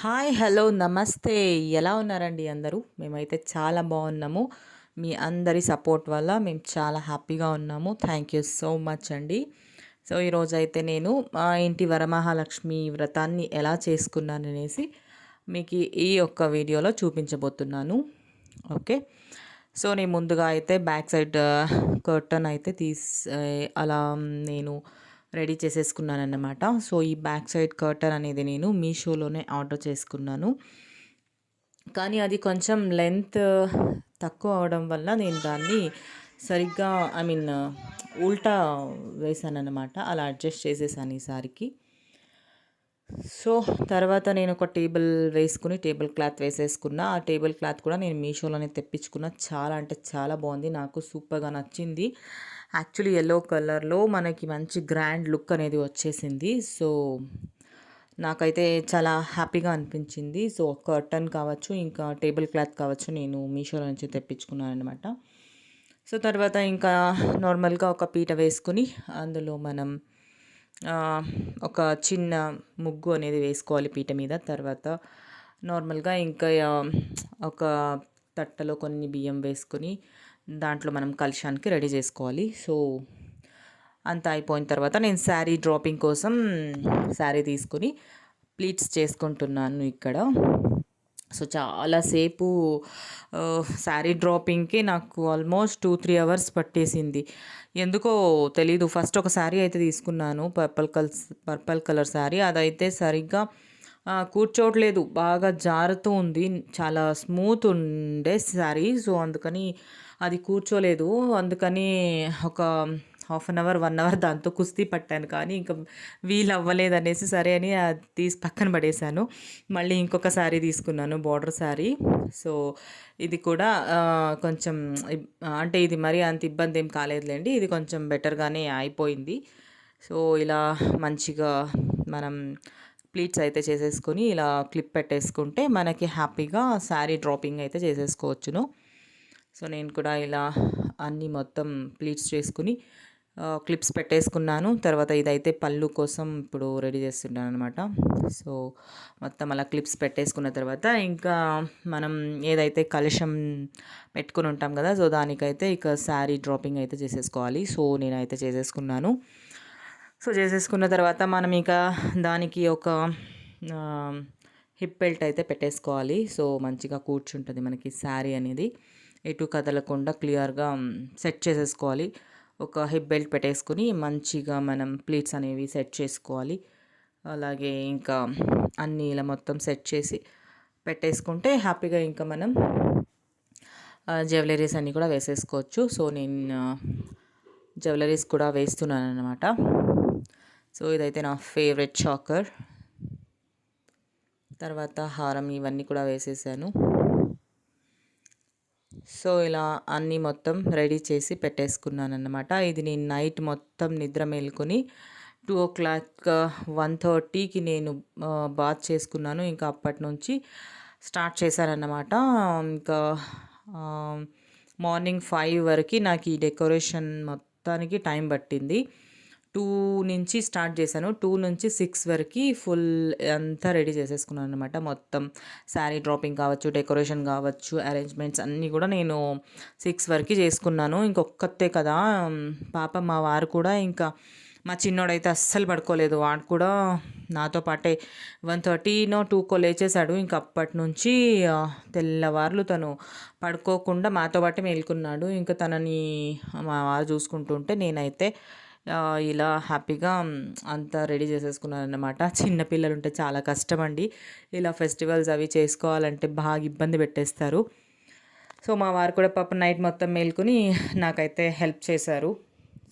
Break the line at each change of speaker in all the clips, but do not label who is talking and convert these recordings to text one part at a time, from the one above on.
Hi hello నమస్తే. ఎలా ఉన్నారండి అందరూ? మేమైతే చాలా బాగున్నాము. మీ అందరి సపోర్ట్ వల్ల మేము చాలా హ్యాపీగా ఉన్నాము. థ్యాంక్ యూ సో మచ్ అండి. సో ఈరోజు అయితే నేను మా ఇంటి వరమహాలక్ష్మి వ్రతాన్ని ఎలా చేసుకున్నాను అనేసి మీకు ఈ ఒక్క వీడియోలో చూపించబోతున్నాను. ఓకే? సో నేను ముందుగా అయితే బ్యాక్ సైడ్ కర్టన్ అయితే తీసి అలా నేను రెడీ చేసేసుకున్నాను అన్నమాట సో ఈ బ్యాక్ సైడ్ కర్టన్ అనేది నేను మీషోలోనే ఆర్డర్ చేసుకున్నాను. కానీ అది కొంచెం లెంత్ తక్కువ అవడం వల్ల నేను దాన్ని సరిగ్గా ఐ మీన్ ఉల్టా వేసానన్నమాట. అలా అడ్జస్ట్ చేసేసాను ఈసారికి సో తర్వాత నేను ఒక టేబుల్ వేసుకుని టేబుల్ క్లాత్ వేసేసుకున్నా. ఆ టేబుల్ క్లాత్ కూడా నేను మీషోలోనే తెప్పించుకున్న. చాలా అంటే చాలా బాగుంది. నాకు సూపర్గా నచ్చింది. యాక్చువల్లీ ఎల్లో కలర్లో మనకి మంచి గ్రాండ్ లుక్ అనేది వచ్చేసింది. సో నాకైతే చాలా హ్యాపీగా అనిపించింది. సో కర్టన్ కావచ్చు ఇంకా టేబుల్ క్లాత్ కావచ్చు నేను మీషోలో నుంచి తెప్పించుకున్నాను అనమాట సో తర్వాత ఇంకా నార్మల్గా ఒక పీట వేసుకుని అందులో మనం ఒక చిన్న ముగ్గు అనేది వేసుకోవాలి పీట మీద. తర్వాత నార్మల్గా ఇంకా ఒక తట్టలో కొన్ని బియ్యం వేసుకొని దాంట్లో మనం కలుషానికి రెడీ చేసుకోవాలి. సో అంతా అయిపోయిన తర్వాత నేను శారీ డ్రాపింగ్ కోసం శారీ తీసుకొని ప్లీట్స్ చేసుకుంటున్నాను ఇక్కడ. సో చాలాసేపు శారీ డ్రాపింగ్కి నాకు ఆల్మోస్ట్ టూ త్రీ అవర్స్ పట్టేసింది. ఎందుకో తెలీదు. ఫస్ట్ ఒక శారీ అయితే తీసుకున్నాను purple colour purple colour sari. అదైతే సరిగ్గా కూర్చోవట్లేదు. బాగా జారుతూ ఉంది. చాలా స్మూత్ ఉండే శారీ. సో అందుకని అది కూర్చోలేదు. అందుకని ఒక half an hour one hour దాంతో కుస్తీ పట్టాను. కానీ ఇంకా వీలు అవ్వలేదు అనేసి సరే అని అది తీసి పక్కన పడేశాను. మళ్ళీ ఇంకొక శారీ తీసుకున్నాను బార్డర్ శారీ సో ఇది కూడా కొంచెం అంటే ఇది మరీ అంత ఇబ్బంది ఏం కాలేదులేండి. ఇది కొంచెం బెటర్గానే అయిపోయింది. సో ఇలా మంచిగా మనం ప్లీట్స్ అయితే చేసేసుకొని ఇలా క్లిప్ పెట్టేసుకుంటే మనకి హ్యాపీగా శారీ డ్రాపింగ్ అయితే చేసేసుకోవచ్చును. సో నేను కూడా ఇలా అన్నీ మొత్తం ప్లీట్స్ చేసుకుని క్లిప్స్ పెట్టేసుకున్నాను. తర్వాత ఇదైతే పళ్ళు కోసం ఇప్పుడు రెడీ చేస్తున్నాను అనమాట సో మొత్తం అలా క్లిప్స్ పెట్టేసుకున్న తర్వాత ఇంకా మనం ఏదైతే కలుషం పెట్టుకుని ఉంటాం కదా సో దానికైతే ఇక శారీ డ్రాపింగ్ అయితే చేసేసుకోవాలి. సో నేనైతే చేసేసుకున్నాను. సో చేసేసుకున్న తర్వాత మనం ఇక దానికి ఒక హిప్ బెల్ట్ అయితే పెట్టేసుకోవాలి. సో మంచిగా కూర్చుంటుంది మనకి శారీ అనేది. ఎటు కదలకుండా క్లియర్గా సెట్ చేసేసుకోవాలి. ఒక హిప్ బెల్ట్ పెట్టేసుకుని మంచిగా మనం ప్లీట్స్ అనేవి సెట్ చేసుకోవాలి. అలాగే ఇంకా అన్నీ ఇలా మొత్తం సెట్ చేసి పెట్టేసుకుంటే హ్యాపీగా ఇంకా మనం జ్యువెలరీస్ అన్నీ కూడా వేసేసుకోవచ్చు. సో నేను జ్యువెలరీస్ కూడా వేస్తున్నాను అనమాట సో ఇదైతే నా ఫేవరెట్ చాకర్ తర్వాత హారం ఇవన్నీ కూడా వేసేసాను. సో ఇలా అన్నీ మొత్తం రెడీ చేసి పెట్టేసుకున్నాను అనమాట ఇది నేను నైట్ మొత్తం నిద్ర మేలుకొని టూ ఓ క్లాక్ వన్ థర్టీకి నేను బాత్ చేసుకున్నాను. ఇంకా అప్పటి నుంచి స్టార్ట్ చేశానన్నమాట ఇంకా మార్నింగ్ ఫైవ్ వరకు నాకు ఈ డెకరేషన్ మొత్తానికి టైం పట్టింది. టూ నుంచి స్టార్ట్ చేశాను. టూ నుంచి సిక్స్ వరకు ఫుల్ అంతా రెడీ చేసేసుకున్నాను అనమాట మొత్తం శారీ డ్రాపింగ్ కావచ్చు డెకరేషన్ కావచ్చు అరేంజ్మెంట్స్ అన్నీ కూడా నేను సిక్స్ వరకు చేసుకున్నాను. ఇంకొక్కతే కదా పాప మా వారు కూడా ఇంకా మా చిన్నోడైతే అస్సలు పడుకోలేదు. వాడు కూడా నాతో పాటే వన్ థర్టీనో టూకో లేచేశాడు. ఇంక అప్పటి నుంచి తెల్లవార్లు తను పడుకోకుండా మాతో పాటే మేల్కున్నాడు. ఇంకా తనని మా వారు చూసుకుంటుంటే నేనైతే ఇలా హ్యాపీగా అంతా రెడీ చేసేసుకున్నాను అనమాట చిన్నపిల్లలు ఉంటే చాలా కష్టం అండి ఇలా ఫెస్టివల్స్ అవి చేసుకోవాలంటే బాగా ఇబ్బంది పెట్టేస్తారు. సో మా వారు కూడా పాప నైట్ మొత్తం మేల్కొని నాకైతే హెల్ప్ చేశారు.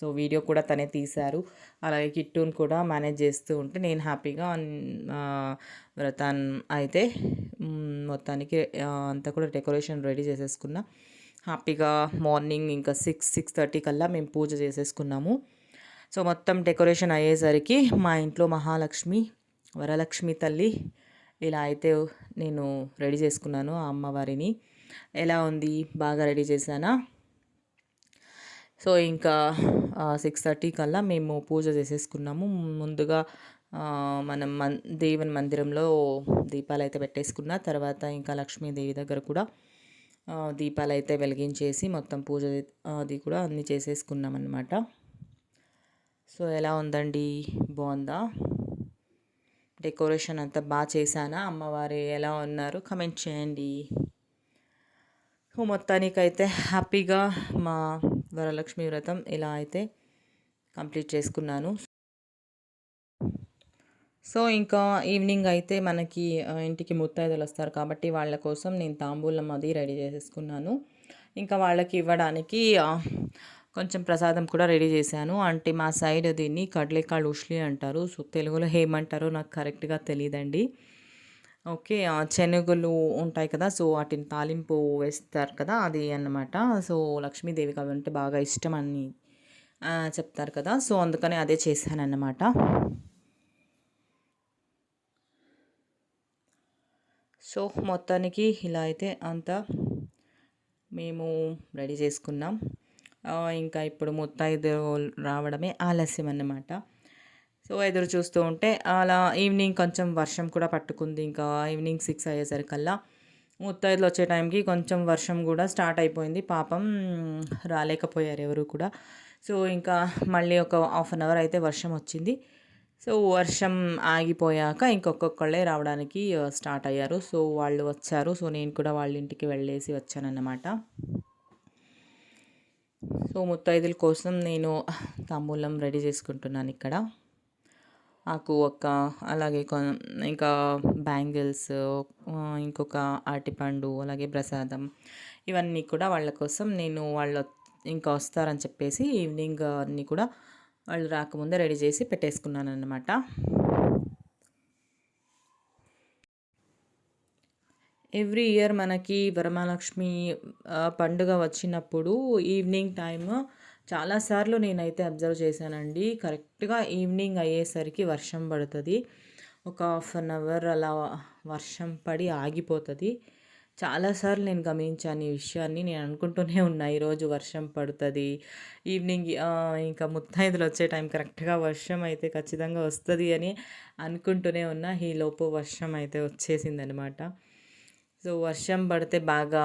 సో వీడియో కూడా తనే తీశారు. అలాగే కిట్టుని కూడా మేనేజ్ చేస్తూ ఉంటే నేను హ్యాపీగా వ్రతాన్ అయితే మొత్తానికి అంతా కూడా డెకరేషన్ రెడీ చేసేసుకున్నా. హ్యాపీగా మార్నింగ్ ఇంకా సిక్స్ సిక్స్ థర్టీ కల్లా మేము పూజ చేసేసుకున్నాము. సో మొత్తం డెకరేషన్ అయ్యేసరికి మా ఇంట్లో మహాలక్ష్మి వరలక్ష్మి తల్లి ఇలా అయితే నేను రెడీ చేసుకున్నాను ఆ అమ్మవారిని. ఎలా ఉంది? బాగా రెడీ చేశానా? సో ఇంకా సిక్స్ థర్టీ కల్లా మేము పూజ చేసేసుకున్నాము. ముందుగా మనం మన్ దేవుని మందిరంలో దీపాలు అయితే పెట్టేసుకున్న తర్వాత ఇంకా లక్ష్మీదేవి దగ్గర కూడా దీపాలు అయితే వెలిగించేసి మొత్తం పూజ అది కూడా అన్నీ చేసేసుకున్నాం అన్నమాట సో ఎలా ఉందండి? బాగుందా? డెకరేషన్ అంతా బాగా చేశానా? అమ్మవారు ఎలా ఉన్నారు? కమెంట్ చేయండి. సో మొత్తానికైతే హ్యాపీగా మా వరలక్ష్మి వ్రతం ఇలా అయితే కంప్లీట్ చేసుకున్నాను. సో ఇంకా ఈవినింగ్ అయితే మనకి ఇంటికి ముత్తైదులు వస్తారు కాబట్టి వాళ్ళ కోసం నేను తాంబూలం అది రెడీ చేసేసుకున్నాను. ఇంకా వాళ్ళకి ఇవ్వడానికి కొంచెం ప్రసాదం కూడా రెడీ చేశాను. అంటే మా సైడ్ దీన్ని కడ్లేకాళ్ళు ఉష్లి అంటారు. సో తెలుగులో ఏమంటారో నాకు కరెక్ట్గా తెలియదండి ఓకే శనగలు ఉంటాయి కదా సో వాటిని తాలింపు వేస్తారు కదా అది అన్నమాట. సో లక్ష్మీదేవికి అవి అంటే బాగా ఇష్టం అని చెప్తారు కదా. సో అందుకని అదే చేశాను అన్నమాట సో మొత్తానికి ఇలా అయితే అంతా మేము రెడీ చేసుకున్నాం. ఇంకా ఇప్పుడు ముత్తైదు రావడమే ఆలస్యం అన్నమాట. సో ఎదురు చూస్తూ ఉంటే అలా ఈవినింగ్ కొంచెం వర్షం కూడా పట్టుకుంది. ఇంకా ఈవినింగ్ సిక్స్ అయ్యేసరికల్లా ముత్తైదులు వచ్చే టైంకి కొంచెం వర్షం కూడా స్టార్ట్ అయిపోయింది. పాపం రాలేకపోయారు ఎవరు కూడా. సో ఇంకా మళ్ళీ ఒక హాఫ్ అన్ అవర్ అయితే వర్షం వచ్చింది. సో వర్షం ఆగిపోయాక ఇంకొక్కొక్కళ్ళే రావడానికి స్టార్ట్ అయ్యారు. సో వాళ్ళు వచ్చారు. సో నేను కూడా వాళ్ళ ఇంటికి వెళ్ళేసి వచ్చానన్నమాట. సో ముత్తైదుల కోసం నేను తాంబూలం రెడీ చేసుకుంటున్నాను ఇక్కడ. ఆకు ఒక్క అలాగే కొ- ఇంకా బ్యాంగిల్స్ ఇంకొక అరటిపండు అలాగే ప్రసాదం ఇవన్నీ కూడా వాళ్ళ కోసం నేను వాళ్ళు ఇంకా వస్తారని చెప్పేసి ఈవినింగ్ అన్నీ కూడా వాళ్ళు రాకముందే రెడీ చేసి పెట్టేసుకున్నాను అన్నమాట ఎవ్రీ ఇయర్ మనకి వరమహాలక్ష్మి పండుగ వచ్చినప్పుడు ఈవినింగ్ టైమ్ చాలాసార్లు నేనైతే అబ్జర్వ్ చేశానండి. కరెక్ట్గా ఈవినింగ్ అయ్యేసరికి వర్షం పడుతుంది. ఒక హాఫ్ అన్ అవర్ అలా వర్షం పడి ఆగిపోతుంది. చాలాసార్లు నేను గమనించాను ఈ విషయాన్ని. నేను అనుకుంటూనే ఉన్నా ఈరోజు వర్షం పడుతుంది. ఈవినింగ్ ఇంకా ముత్తైదులు వచ్చే టైం కరెక్ట్గా వర్షం అయితే ఖచ్చితంగా వస్తుంది అని అనుకుంటూనే ఉన్నా. ఈ లోపు వర్షం అయితే వచ్చేసిందనమాట సో వర్షం పడితే బాగా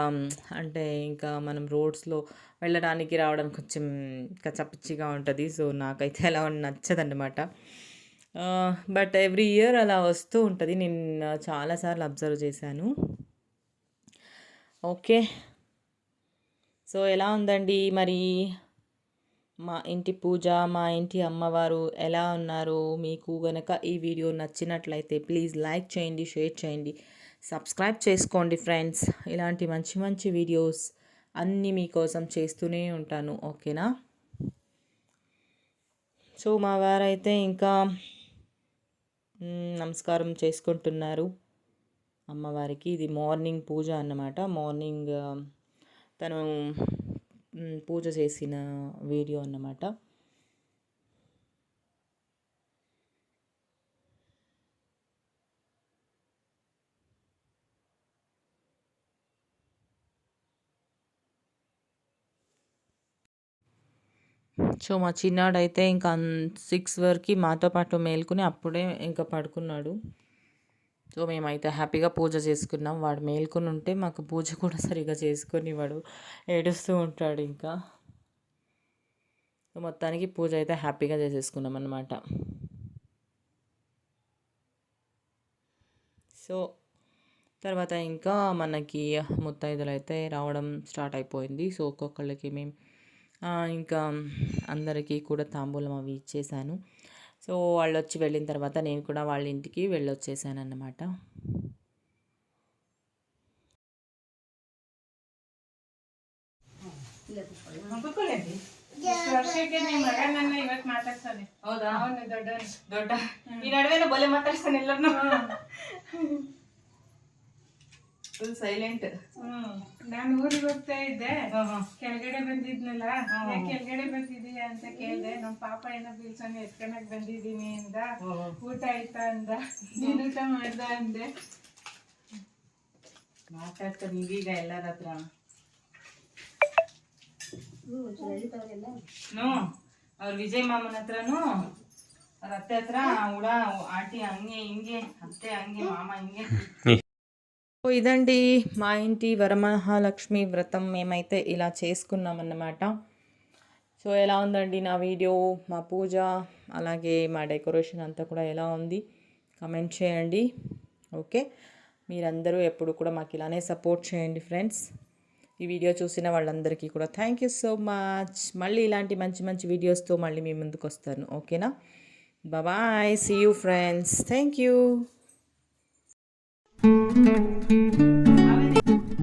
అంటే ఇంకా మనం రోడ్స్లో వెళ్ళడానికి రావడానికి కొంచెం కచ్చపిచ్చిగా ఉంటుంది. సో నాకైతే అలా నచ్చదన్నమాట. బట్ ఎవ్రీ ఇయర్ అలా వస్తూ ఉంటుంది. నేను చాలాసార్లు అబ్జర్వ్ చేశాను. ఓకే. సో ఎలా ఉందండి? మరి మా ఇంటి పూజ మా ఇంటి అమ్మవారు ఎలా ఉన్నారు? మీకు గనక ఈ వీడియో నచ్చినట్లయితే ప్లీజ్ లైక్ చేయండి షేర్ చేయండి. సబ్స్క్రైబ్ చేసుకోండి ఫ్రెండ్స్. ఇలాంటి మంచి మంచి వీడియోస్ అన్నీ మీకోసం చేస్తూనే ఉంటాను. ఓకేనా? సో మా వారైతే ఇంకా నమస్కారం చేసుకుంటున్నారు. అమ్మవారికి ఇది మార్నింగ్ పూజ అన్నమాట. మార్నింగ్ తను పూజ చేసిన వీడియో అన్నమాట. సో మా చిన్నాడైతే ఇంకా సిక్స్ వరకు మాతో పాటు మేల్కొని అప్పుడే ఇంకా పడుకున్నాడు. సో మేమైతే హ్యాపీగా పూజ చేసుకున్నాం. వాడు మేల్కొని ఉంటే మాకు పూజ కూడా సరిగా చేసుకొని వాడు ఏడుస్తూ ఉంటాడు ఇంకా. సో మొత్తానికి పూజ అయితే హ్యాపీగా చేసేసుకున్నాం అన్నమాట. సో తర్వాత ఇంకా మనకి ముత్తైదులు అయితే రావడం స్టార్ట్ అయిపోయింది. సో ఒక్కొక్కళ్ళకి మేము ఇంకా అందరికీ కూడా తాంబూలం అవి ఇచ్చేసాను సో వాళ్ళు వచ్చి వెళ్ళిన తర్వాత నేను కూడా వాళ్ళ ఇంటికి వెళ్ళొచ్చేసాను అన్నమాట
ಮಕ್ಕಳೇನ್ರಿ ಇಷ್ಟು ವರ್ಷಕ್ಕೆ ನಿಮ್ಮ ಮಗ ನನ್ನ ಇವತ್ತು ಮಾತಾಡ್ತಾನೆ
ಹೌದಾ
ಅವನು ದೊಡ್ಡವನು
ದೊಡ್ಡ ಈ ನಡುವೆನ ಬಲೆ ಮಾತಾಡ್ತಾನೆ ಎಲ್ಲರನ್ನು ಫುಲ್ ಸೈಲೆಂಟ್
ಹ್ಮ್. ನಾನು ಊರಿಗೆ ಹೋಗ್ತಾ ಇದ್ದೆ. ಕೆಳಗಡೆ ಬಂದಿದ್ನಲ್ಲ? ಯಾಕೆ ಕೆಳಗಡೆ ಬಂದಿದೀಯ ಅಂತ ಕೇಳ್ದೆ. ನಮ್ ಪಾಪ ಏನೋ ಬೀಳ್ಸೋಣ ಎತ್ಕೊಂಡಾಗ ಬಂದಿದೀನಿ ಅಂದ. ಊಟ ಆಯ್ತಾ ಅಂದ. ನೀನ್ ಊಟ ಮಾಡ್ದ ಅಂದೆ.
ಮಾತಾಡ್ತಾರೆ ನೀವೀಗ ಎಲ್ಲರ ಹತ್ರ? ಅವ್ರ ವಿಜಯ್ ಮಾಮನ ಹತ್ರನು
ಅವ್ರ ಅತ್ತೆ ಹತ್ರ ಹುಡ ಆಂಟಿ ಹಂಗೆ ಹಿಂಗೆ ಅತ್ತೆ ಹಂಗೆ ಮಾಮ ಹಿಂಗೆ.
సో ఇదండి మా ఇంటి వరమహాలక్ష్మి వ్రతం మేమైతే ఇలా చేసుకున్నామన్నమాట. సో ఎలా ఉందండి నా వీడియో మా పూజ అలాగే మా డెకరేషన్ అంతా కూడా ఎలా ఉంది? కమెంట్ చేయండి. ఓకే? మీరందరూ ఎప్పుడు కూడా మాకు ఇలానే సపోర్ట్ చేయండి ఫ్రెండ్స్. ఈ వీడియో చూసిన వాళ్ళందరికీ కూడా థ్యాంక్ యూ సో మచ్ మళ్ళీ ఇలాంటి మంచి మంచి వీడియోస్తో మళ్ళీ మీ ముందుకు వస్తాను ఓకేనా? Bye see you friends thank you Música